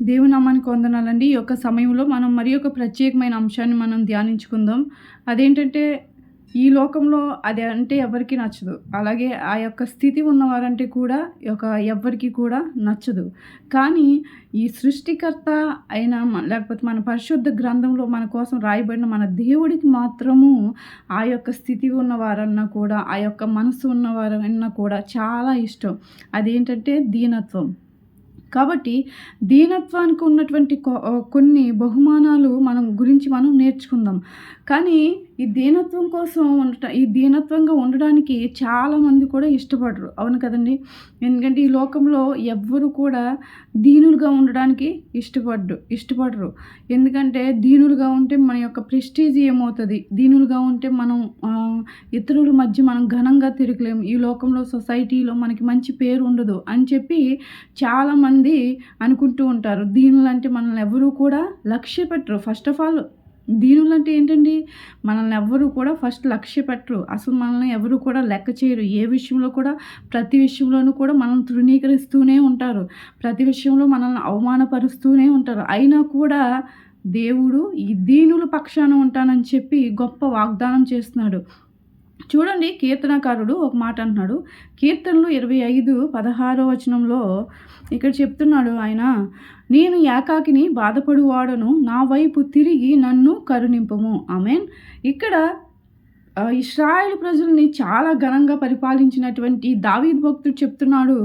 దేవునామానికి వందనాలండి. ఈ యొక్క సమయంలో మనం మరి ఒక ప్రత్యేకమైన అంశాన్ని మనం ధ్యానించుకుందాం. అదేంటంటే ఈ లోకంలో అది అంటే ఎవరికి నచ్చదు. అలాగే ఆ యొక్క స్థితి ఉన్నవారంటే కూడా ఒక ఎవ్వరికి కూడా నచ్చదు. కానీ ఈ సృష్టికర్త అయిన లేకపోతే మన పరిశుద్ధ గ్రంథంలో మన కోసం రాయబడిన మన దేవుడికి మాత్రము ఆ యొక్క స్థితి ఉన్నవారన్నా కూడా ఆ యొక్క మనసు ఉన్నవారన్నా కూడా చాలా ఇష్టం. అదేంటంటే దీనత్వం. కాబట్టి దీనత్వానికి ఉన్నటువంటి కొన్ని బహుమానాలు మనం గురించి మనం నేర్చుకుందాం. కానీ ఈ దీనత్వం కోసం ఉండటం ఈ దీనత్వంగా ఉండడానికి చాలామంది కూడా ఇష్టపడరు. అవును కదండి? ఎందుకంటే ఈ లోకంలో ఎవ్వరు కూడా దీనులుగా ఉండడానికి ఇష్టపడ్డు ఇష్టపడరు. ఎందుకంటే దీనులుగా ఉంటే మన యొక్క ప్రెస్టీజ్ ఏమవుతుంది? దీనులుగా ఉంటే మనం ఇతరుల మధ్య మనం ఘనంగా తిరగలేము. ఈ లోకంలో సొసైటీలో మనకి మంచి పేరు ఉండదు అని చెప్పి చాలామంది అనుకుంటూ ఉంటారు. దీనులు అంటే మనల్ని ఎవరూ కూడా లక్ష్య పెట్టరు ఫస్ట్ ఆఫ్ ఆల్ దీనులు అంటే ఏంటండి? మనల్ని ఎవ్వరు కూడా ఫస్ట్ లక్ష్య పెట్టరు. అసలు మనల్ని ఎవరు కూడా లెక్క చేయరు. ఏ విషయంలో కూడా ప్రతి విషయంలోనూ కూడా మనం తృణీకరిస్తూనే ఉంటారు. ప్రతి విషయంలో మనల్ని అవమానపరుస్తూనే ఉంటారు. అయినా కూడా దేవుడు ఈ దీనుల పక్షాన ఉంటానని చెప్పి గొప్ప వాగ్దానం చేస్తున్నాడు. చూడండి కీర్తనకారుడు ఒక మాట అంటున్నాడు. కీర్తనలు ఇరవై ఐదు పదహారో వచనంలో ఇక్కడ చెప్తున్నాడు ఆయన నేను ఏకాకిని బాధపడువాడను నా వైపు తిరిగి నన్ను కరుణింపము. ఆమెన్. ఇక్కడ ఆ, ఇస్రాయేల్ ప్రజల్ని చాలా ఘనంగా పరిపాలించినటువంటి దావీద్ భక్తుడు చెప్తున్నాడు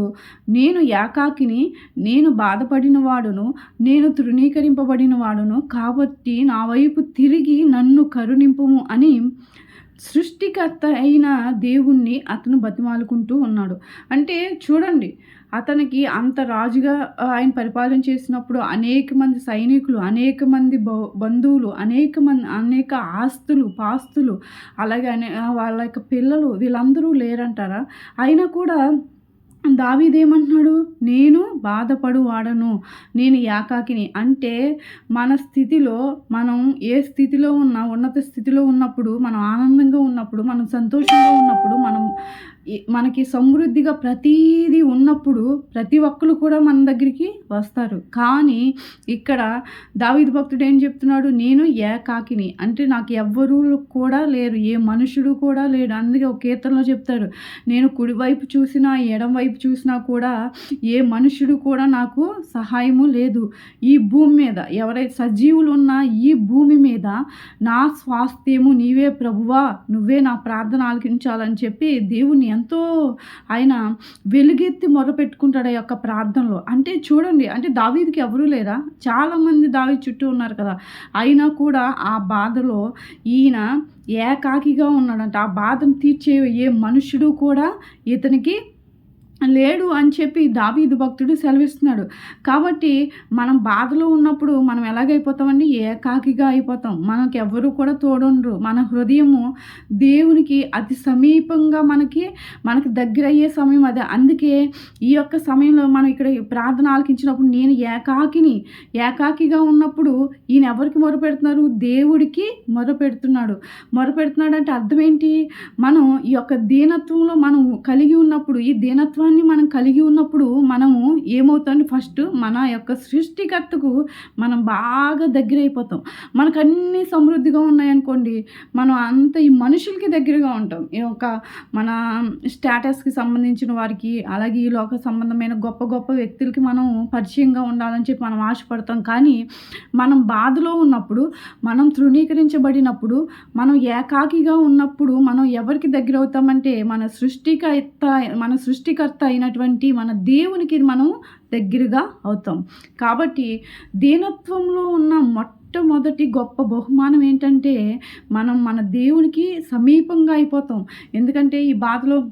నేను ఏకాకిని నేను బాధపడిన వాడును నేను తృణీకరింపబడిన వాడును కాబట్టి నా వైపు తిరిగి నన్ను కరుణింపుము అని సృష్టికర్త అయిన దేవుణ్ణి అతను బతిమాలుకుంటూ ఉన్నాడు. అంటే చూడండి అతనికి అంత రాజుగా ఆయన పరిపాలన చేసినప్పుడు అనేక మంది సైనికులు అనేక మంది బంధువులు అనేక మంది అనేక ఆస్తులు పాస్తులు అలాగే అనే వాళ్ళ యొక్క పిల్లలు వీళ్ళందరూ లేరంటారా? అయినా కూడా దావీదేమంటున్నాడు నేను బాధపడు వాడను నేను యాకాకిని. అంటే మన స్థితిలో మనం ఏ స్థితిలో ఉన్నా ఉన్నత స్థితిలో ఉన్నప్పుడు మనం ఆనందంగా ఉన్నప్పుడు మనం సంతోషంగా ఉన్నప్పుడు మనం మనకి సమృద్ధిగా ప్రతీది ఉన్నప్పుడు ప్రతి ఒక్కరు కూడా మన దగ్గరికి వస్తారు. కానీ ఇక్కడ దావిద్ భక్తుడు ఏం చెప్తున్నాడు? నేను ఏకాకిని. అంటే నాకు ఎవ్వరూ కూడా లేరు. ఏ మనుషుడు కూడా లేడు. అందుకే ఒక కీర్తనలో చెప్తారు నేను కుడివైపు చూసినా ఎడం వైపు చూసినా కూడా ఏ మనుషుడు కూడా నాకు సహాయము లేదు. ఈ భూమి మీద ఎవరైతే సజీవులు ఉన్నా ఈ భూమి మీద నా స్వాస్థ్యము నీవే ప్రభువా. నువ్వే నా ప్రార్థన ఆలకించాలని చెప్పి దేవుని ఎంతో ఆయన వెలుగెత్తి మొరపెట్టుకుంటాడు ఆ యొక్క ప్రార్థనలో. అంటే చూడండి అంటే దావీదికి ఎవరూ లేరా? చాలామంది దావీ చుట్టూ ఉన్నారు కదా. అయినా కూడా ఆ బాధలో ఈయన ఏకాకిగా ఉన్నాడంట. ఆ బాధను తీర్చే ఏ మనుషుడు కూడా ఇతనికి లేడు అని చెప్పి దావీదు భక్తుడు సెలవిస్తున్నాడు. కాబట్టి మనం బాధలో ఉన్నప్పుడు మనం ఎలాగైపోతామండి? ఏకాకిగా అయిపోతాం. మనకి ఎవరు కూడా తోడుండ్రు. మన హృదయము దేవునికి అతి సమీపంగా మనకి మనకి దగ్గర అయ్యే సమయం అదే. అందుకే ఈ యొక్క సమయంలో మనం ఇక్కడ ప్రార్థన ఆలకించినప్పుడు నేను ఏకాకిని ఏకాకిగా ఉన్నప్పుడు ఈయన ఎవరికి మొరపెడుతున్నారు? దేవుడికి మొరపెడుతున్నాడు. మొరపెడుతున్నాడు అంటే అర్థం ఏంటి? మనం ఈ యొక్క దీనత్వంలో మనం కలిగి ఉన్నప్పుడు ఈ దీనత్వాన్ని మనం కలిగి ఉన్నప్పుడు మనము ఏమవుతాం ఫస్ట్ మన యొక్క సృష్టికర్తకు మనం బాగా దగ్గర అయిపోతాం మనకు అన్ని సమృద్ధిగా ఉన్నాయనుకోండి మనం అంత ఈ మనుషులకి దగ్గరగా ఉంటాం. ఈ యొక్క మన స్టేటస్కి సంబంధించిన వారికి అలాగే ఈ లోక సంబంధమైన గొప్ప గొప్ప వ్యక్తులకి మనం పరిచయంగా ఉండాలని చెప్పి మనం ఆశపడతాం. కానీ మనం బాధలో ఉన్నప్పుడు మనం తృణీకరించబడినప్పుడు మనం ఏకాకిగా ఉన్నప్పుడు మనం ఎవరికి దగ్గర అవుతామంటే మన సృష్టికర్త మన సృష్టికర్త అయినటువంటి మన దేవునికి మనం దగ్గరగా అవుతాం. కాబట్టి దీనత్వంలో ఉన్న మొట్టమొదటి గొప్ప బహుమానం ఏంటంటే మనం మన దేవునికి సమీపంగా అయిపోతాం. ఎందుకంటే ఈ బాధలో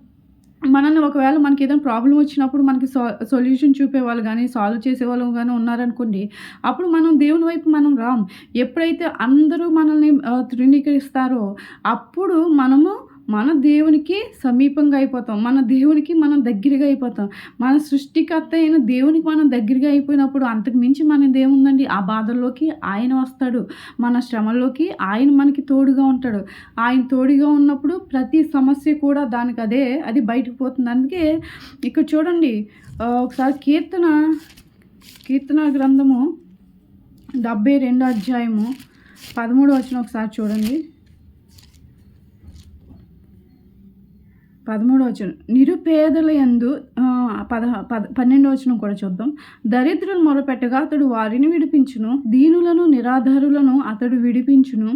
మనల్ని ఒకవేళ మనకి ఏదైనా ప్రాబ్లం వచ్చినప్పుడు మనకి సో సొల్యూషన్ చూపేవాళ్ళు కానీ సాల్వ్ చేసేవాళ్ళు కానీ ఉన్నారనుకోండి అప్పుడు మనం దేవుని వైపు మనం రాం. ఎప్పుడైతే అందరూ మనల్ని తృణీకరిస్తారో అప్పుడు మనము మన దేవునికి సమీపంగా అయిపోతాం. మన దేవునికి మనం దగ్గరగా అయిపోతాం. మన సృష్టికర్త అయిన దేవునికి మనం దగ్గరగా అయిపోయినప్పుడు అంతకు మించి మన దేవుందండి. ఆ బాధల్లోకి ఆయన వస్తాడు. మన శ్రమల్లోకి ఆయన మనకి తోడుగా ఉంటాడు. ఆయన తోడుగా ఉన్నప్పుడు ప్రతి సమస్య కూడా దానికి అదే అది బయటకు పోతుంది. అందుకే ఇక్కడ చూడండి ఒకసారి కీర్తన కీర్తన గ్రంథము డెబ్బై రెండో అధ్యాయము పదమూడు వచ్చిన ఒకసారి చూడండి. పదమూడు నిరుపేదల ఎందు పద పద పన్నెండు కూడా చూద్దాం. దరిద్రులు మొరపెట్టగా అతడు వారిని విడిపించును దీనులను నిరాధారులను అతడు విడిపించును.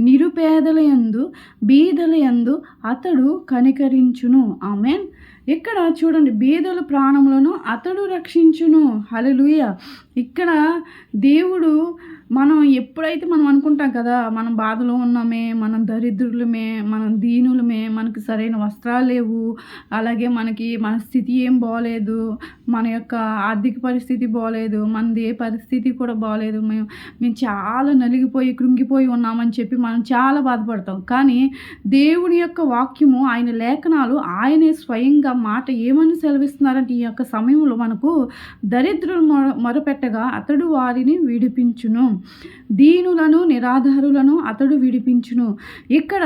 నిరుపేదల ఎందు బీదల ఎందు అతడు కనికరించును. ఆమెన్. ఇక్కడ చూడండి బీదల ప్రాణములను అతడు రక్షించును. హలలుయ ఇక్కడ దేవుడు మనం ఎప్పుడైతే మనం అనుకుంటాం కదా మనం బాధలో ఉన్నామే మనం దరిద్రులమే మనం దీనులమే మనకు సరైన వస్త్రాలు లేవు అలాగే మనకి మన స్థితి ఏం బాగలేదు మన యొక్క ఆర్థిక పరిస్థితి బాగలేదు మనది ఏ పరిస్థితి కూడా బాగలేదు మేము మేము చాలా నలిగిపోయి కృంగిపోయి ఉన్నామని చెప్పి మనం చాలా బాధపడతాం. కానీ దేవుని యొక్క వాక్యము ఆయన లేఖనాలు ఆయనే స్వయంగా మాట ఏమని సెలవిస్తున్నారంటే ఈ యొక్క సమయంలో మనకు దరిద్రులు మొర మొరపెట్టగా అతడు వారిని విడిపించును. దీనులను నిరాధారులను అతడు విడిపించును. ఇక్కడ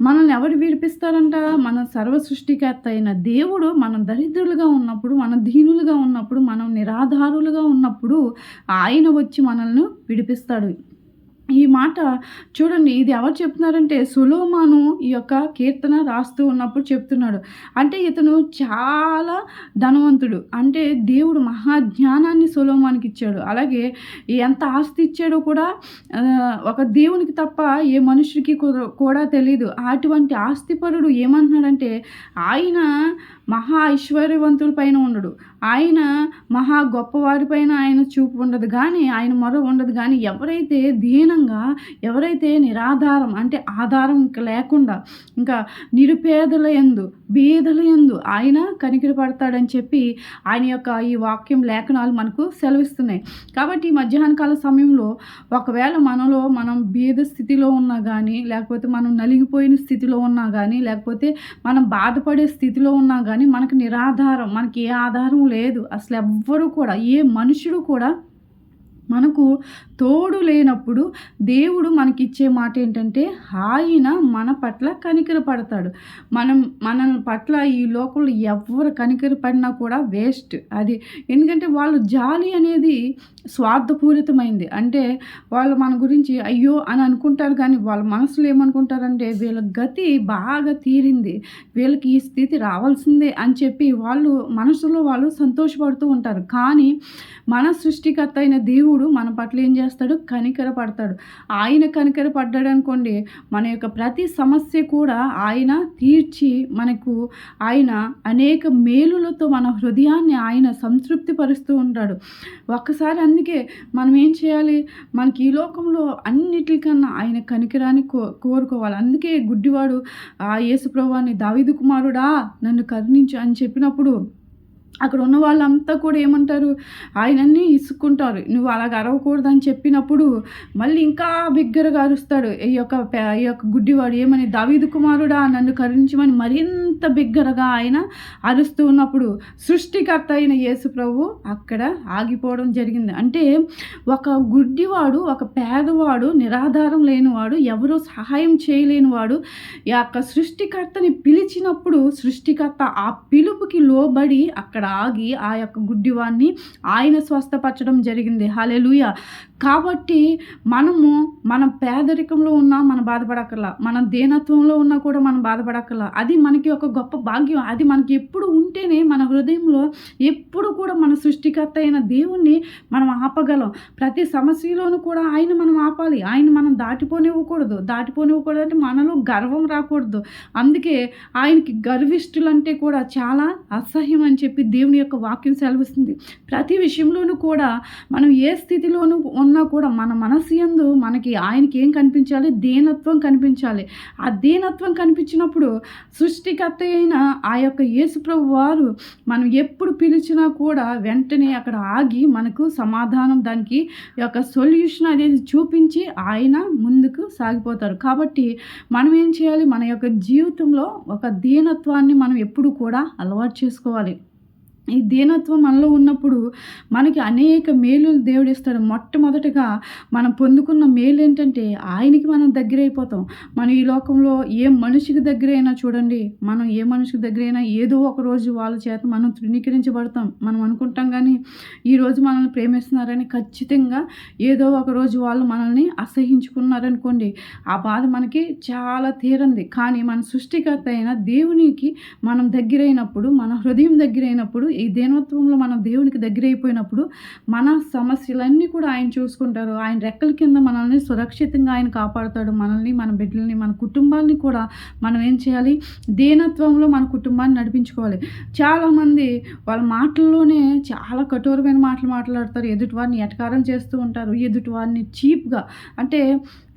మనల్ని ఎవరు విడిపిస్తారంట? మన సర్వ సృష్టికర్త అయిన దేవుడు మనం దరిద్రులుగా ఉన్నప్పుడు మనం దీనులుగా ఉన్నప్పుడు మనం నిరాధారులుగా ఉన్నప్పుడు ఆయన వచ్చి మనల్ని విడిపిస్తాడు. ఈ మాట చూడండి ఇది ఎవరు చెప్తున్నారంటే సులోమాను ఈ యొక్క కీర్తన రాస్తూ ఉన్నప్పుడు చెప్తున్నాడు. అంటే ఇతను చాలా ధనవంతుడు. అంటే దేవుడు మహాజ్ఞానాన్ని సులోమానికి ఇచ్చాడు. అలాగే ఎంత ఆస్తి ఇచ్చాడో కూడా ఒక దేవునికి తప్ప ఏ మనుషుడికి కూడా తెలియదు అటువంటి ఆస్తిపరుడు ఏమంటున్నాడంటే ఆయన మహా ఐశ్వర్యవంతుల పైన ఉండడు. ఆయన మహా గొప్పవారిపైన ఆయన చూపు ఉండదు. కానీ ఆయన మొర ఉండదు. కానీ ఎవరైతే దీనంగా ఎవరైతే నిరాధారం అంటే ఆధారం ఇంకా లేకుండా ఇంకా నిరుపేదల ఎందు బీదల ఎందు ఆయన కనికిరి పడతాడని చెప్పి ఆయన యొక్క ఈ వాక్యం లేఖనాలు మనకు సెలవిస్తున్నాయి. కాబట్టి ఈ మధ్యాహ్న కాల సమయంలో ఒకవేళ మనలో మనం బీద స్థితిలో ఉన్నా కానీ లేకపోతే మనం నలిగిపోయిన స్థితిలో ఉన్నా కానీ లేకపోతే మనం బాధపడే స్థితిలో ఉన్నా కానీ మనకు నిరాధారం మనకి ఏ ఆధారం లేదు. అసలు ఎవ్వరూ కూడా ఏ మనుషుడు కూడా మనకు తోడు లేనప్పుడు దేవుడు మనకిచ్చే మాట ఏంటంటే ఆయన మన పట్ల కనికర పడతాడు. మనం మన పట్ల ఈ లోకంలో ఎవరు కనికర పడినా కూడా వేస్ట్. అది ఎందుకంటే వాళ్ళు జాలి అనేది స్వార్థపూరితమైంది. అంటే వాళ్ళు మన గురించి అయ్యో అని అనుకుంటారు కానీ వాళ్ళ మనసులో ఏమనుకుంటారంటే వీళ్ళ గతి బాగా తీరింది. వీళ్ళకి ఈ స్థితి రావాల్సిందే అని చెప్పి వాళ్ళు మనసులో వాళ్ళు సంతోషపడుతూ ఉంటారు. కానీ మన సృష్టికర్త అయిన దేవుడు మన పట్ల ఏం చేస్తాడు? కనికర పడతాడు. ఆయన కనికర పడ్డాడు అనుకోండి మన యొక్క ప్రతి సమస్య కూడా ఆయన తీర్చి మనకు ఆయన అనేక మేలులతో మన హృదయాన్ని ఆయన సంతృప్తి పరుస్తూ ఉంటాడు. ఒక్కసారి అందుకే మనం ఏం చేయాలి? మనకి ఈ లోకంలో అన్నిటికన్నా ఆయన కనికరాన్ని కో కోరుకోవాలి. అందుకే గుడ్డివాడు ఆ యేసుప్రభువాన్ని దావిదు కుమారుడా నన్ను కరుణించు అని చెప్పినప్పుడు అక్కడ ఉన్న వాళ్ళంతా కూడా ఏమంటారు ఆయనన్నీ ఇసుక్కుంటారు. నువ్వు అలాగ అరవకూడదు అని చెప్పినప్పుడు మళ్ళీ ఇంకా బిగ్గరగా అరుస్తాడు. ఈ యొక్క ఈ యొక్క గుడ్డివాడు ఏమని దావీదు కుమారుడా నన్ను కరుణించమని మరింత బిగ్గరగా ఆయన అరుస్తూ ఉన్నప్పుడు సృష్టికర్త అయిన యేసు ప్రభు అక్కడ ఆగిపోవడం జరిగింది. అంటే ఒక గుడ్డివాడు ఒక పేదవాడు నిరాధారం లేనివాడు ఎవరో సహాయం చేయలేనివాడు ఈ యొక్క సృష్టికర్తని పిలిచినప్పుడు సృష్టికర్త ఆ పిలుపుకి లోబడి అక్కడ అక్కడ ఆగి ఆ యొక్క గుడ్డివాన్ని ఆయన స్వస్థపరచడం జరిగింది. హలెలుయ కాబట్టి మనము మనం పేదరికంలో ఉన్నా మనం బాధపడక్కర్లా. మన దీనత్వంలో ఉన్నా కూడా మనం బాధపడక్కర్లా. అది మనకి ఒక గొప్ప భాగ్యం. అది మనకి ఎప్పుడు ఉంటేనే మన హృదయంలో ఎప్పుడు కూడా మన సృష్టికర్త అయిన దేవుణ్ణి మనం ఆపగలం. ప్రతి సమస్యలోనూ కూడా ఆయన మనం ఆపాలి. ఆయన మనం దాటిపోనివ్వకూడదు. దాటిపోనివ్వకూడదు అంటే మనలో గర్వం రాకూడదు. అందుకే ఆయనకి గర్విష్ఠులంటే కూడా చాలా అసహ్యం అని చెప్పి దేవుని యొక్క వాక్యం సెలవిస్తుంది. ప్రతి విషయంలోనూ కూడా మనం ఏ స్థితిలోనూ ఉన్నా కూడా మన మనసు ఎందు మనకి ఆయనకి ఏం కనిపించాలి? దీనత్వం కనిపించాలి. ఆ దీనత్వం కనిపించినప్పుడు సృష్టికర్త అయిన ఆ యొక్క యేసుప్రభు వారు మనం ఎప్పుడు పిలిచినా కూడా వెంటనే అక్కడ ఆగి మనకు సమాధానం దానికి యొక్క సొల్యూషన్ అనేది చూపించి ఆయన ముందుకు సాగిపోతారు. కాబట్టి మనం ఏం చేయాలి? మన యొక్క జీవితంలో ఒక దీనత్వాన్ని మనం ఎప్పుడు కూడా అలవాటు చేసుకోవాలి. ఈ దీనత్వం మనలో ఉన్నప్పుడు మనకి అనేక మేలులు దేవుడు ఇస్తాడు. మొట్టమొదటిగా మనం పొందుకున్న మేలు ఏంటంటే ఆయనకి మనం దగ్గర అయిపోతాం మనం ఈ లోకంలో ఏ మనిషికి దగ్గర అయినా చూడండి మనం ఏ మనిషికి దగ్గర అయినా ఏదో ఒక రోజు వాళ్ళ చేత మనం తృణీకరించబడతాం. మనం అనుకుంటాం కానీ ఈరోజు మనల్ని ప్రేమిస్తున్నారని ఖచ్చితంగా ఏదో ఒక రోజు వాళ్ళు మనల్ని అసహించుకున్నారనుకోండి ఆ బాధ మనకి చాలా తీరంది. కానీ మన సృష్టికర్త అయిన దేవునికి మనం దగ్గరైనప్పుడు మన హృదయం దగ్గరైనప్పుడు ఈ దేనత్వంలో మనం దేవునికి దగ్గర అయిపోయినప్పుడు మన సమస్యలన్నీ కూడా ఆయన చూసుకుంటారు. ఆయన రెక్కల కింద మనల్ని సురక్షితంగా ఆయన కాపాడుతాడు. మనల్ని మన బిడ్డల్ని మన కుటుంబాన్ని కూడా మనం ఏం చేయాలి? దేనత్వంలో మన కుటుంబాన్ని నడిపించుకోవాలి. చాలామంది వాళ్ళ మాటల్లోనే చాలా కఠోరమైన మాటలు మాట్లాడతారు. ఎదుటివారిని ఎటకారం చేస్తూ ఉంటారు. ఎదుటివారిని చీప్గా అంటే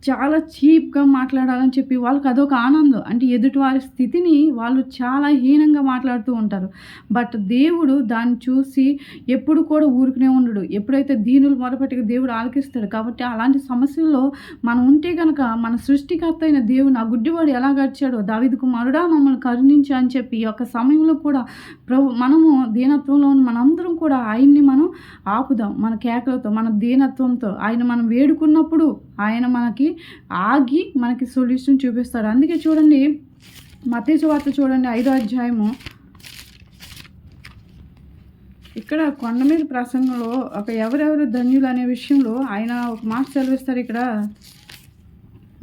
చాలా చీప్గా మాట్లాడాలని చెప్పి వాళ్ళకి అదొక ఆనందం. అంటే ఎదుటివారి స్థితిని వాళ్ళు చాలా హీనంగా మాట్లాడుతూ ఉంటారు. బట్ దేవుడు దాన్ని చూసి ఎప్పుడు కూడా ఊరుకునే ఉండడు. ఎప్పుడైతే దీనులు మొరపెట్టుకు దేవుడు ఆలకిస్తాడు కాబట్టి అలాంటి సమస్యల్లో మనం ఉంటే కనుక మన సృష్టికర్త అయిన దేవుని ఆ గుడ్డివాడు ఎలా గడిచాడో దావిది కుమారుడా మమ్మల్ని కరుణించు అని చెప్పి ఈ యొక్క సమయంలో కూడా ప్రభు మనము దీనత్వంలో మనందరం కూడా ఆయన్ని మనం ఆపుదాం. మన కేకలతో మన దీనత్వంతో ఆయన మనం వేడుకున్నప్పుడు ఆయన మనకి ఆగి మనకి సొల్యూషన్ చూపిస్తాడు. అందుకే చూడండి మతేసు వార్త చూడండి ఐదో అధ్యాయము. ఇక్కడ కొండ మీద ప్రసంగంలో ఒక ఎవరెవరు ధన్యులు అనే విషయంలో ఆయన ఒక మాట సెలవిస్తారు ఇక్కడ.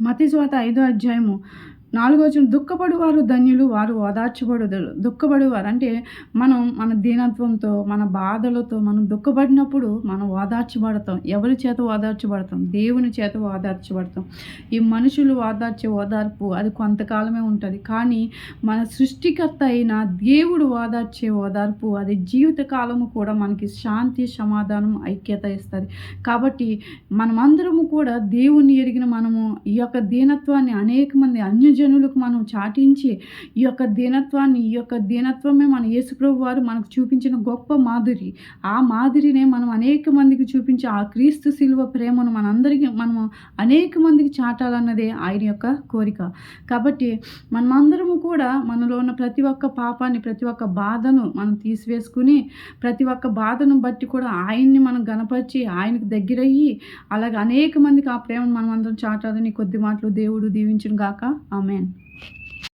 మతేసు వార్త ఐదో అధ్యాయము. నాలుగో వచ్చిన దుఃఖపడువారు ధన్యులు వారు ఓదార్చబడుదరు. దుఃఖపడువారు అంటే మనం మన దీనత్వంతో మన బాధలతో మనం దుఃఖపడినప్పుడు మనం ఓదార్చబడతాం. ఎవరి చేత ఓదార్చబడతాం? దేవుని చేత ఓదార్చబడతాం. ఈ మనుషులు ఓదార్చే ఓదార్పు అది కొంతకాలమే ఉంటుంది. కానీ మన సృష్టికర్త అయిన దేవుడు ఓదార్చే ఓదార్పు అది జీవితకాలము కూడా మనకి శాంతి సమాధానం ఐక్యత ఇస్తుంది. కాబట్టి మనమందరము కూడా దేవుణ్ణి ఎరిగిన మనము ఈ యొక్క దీనత్వాన్ని అనేక మంది అన్యజ జనులకు మనం చాటించి ఈ యొక్క దీనత్వాన్ని ఈ యొక్క దీనత్వమే మన యేసుప్రభు వారు మనకు చూపించిన గొప్ప మాధురి ఆ మాదిరినే మనం అనేక మందికి చూపించే ఆ క్రీస్తు శిలువ ప్రేమను మనందరికీ మనము అనేక మందికి చాటాలన్నదే ఆయన యొక్క కోరిక. కాబట్టి మనమందరము కూడా మనలో ఉన్న ప్రతి ఒక్క పాపాన్ని ప్రతి ఒక్క బాధను మనం తీసివేసుకుని ప్రతి ఒక్క బాధను బట్టి కూడా ఆయన్ని మనం గనపరిచి ఆయనకు దగ్గరయ్యి అలాగే అనేక మందికి ఆ ప్రేమను మనం అందరం చాటాలని కొద్ది మాటలు దేవుడు దీవించును గాక ఆమె ఆమెన్